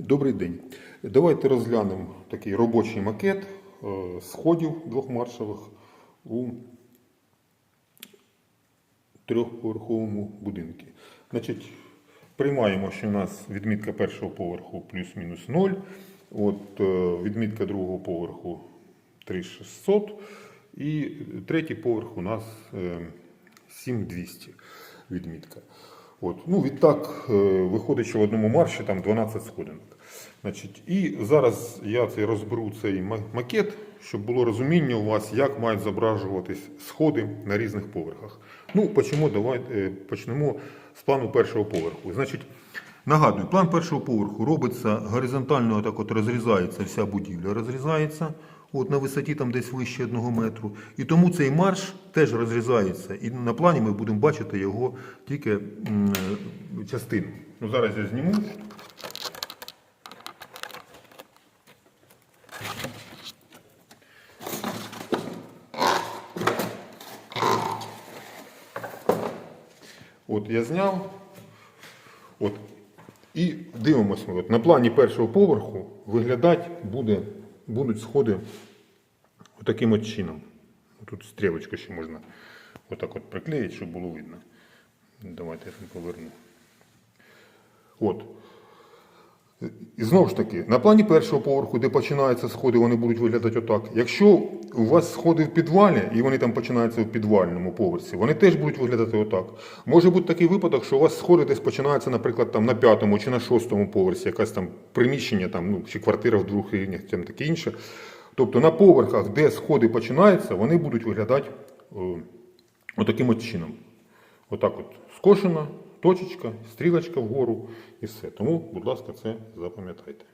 Добрий день. Давайте розглянемо такий робочий макет е, сходів двохмаршових у трьохповерховому будинку. Значить, приймаємо, що у нас відмітка першого поверху плюс-мінус 0, от, е, відмітка другого поверху 3600 і третій поверх у нас е, 7200 відмітка. От. Ну, відтак, е, виходить, що в одному марші там 12 сходинок. Значить, і зараз я цей розберу цей макет, щоб було розуміння у вас, як мають зображуватись сходи на різних поверхах. Ну, почнемо, давайте, е, почнемо з плану першого поверху. Значить, нагадую, план першого поверху робиться горизонтально, отак от розрізається вся будівля, розрізається от на висоті там десь вище одного метру. І тому цей марш теж розрізається. І на плані ми будемо бачити його тільки е, частину. Ну, зараз я зніму. От я зняв. От. І дивимося. На плані першого поверху виглядати буде, будуть сходи таким от чином. Тут стрілочку ще можна отак от приклеїти, щоб було видно. Давайте я там поверну. От. І знову ж таки, на плані першого поверху, де починаються сходи, вони будуть виглядати отак. Якщо у вас сходи в підвалі, і вони там починаються в підвальному поверсі, вони теж будуть виглядати отак. Може бути такий випадок, що у вас сходи десь починаються, наприклад, там на п'ятому чи на шостому поверсі, якась там приміщення, там, ну, чи квартира в двох рівнях, там таке інше. Тобто на поверхах, де сходи починаються, вони будуть виглядати о, отаким от чином. Отак от скошена, точечка, стрілочка вгору і все. Тому, будь ласка, це запам'ятайте.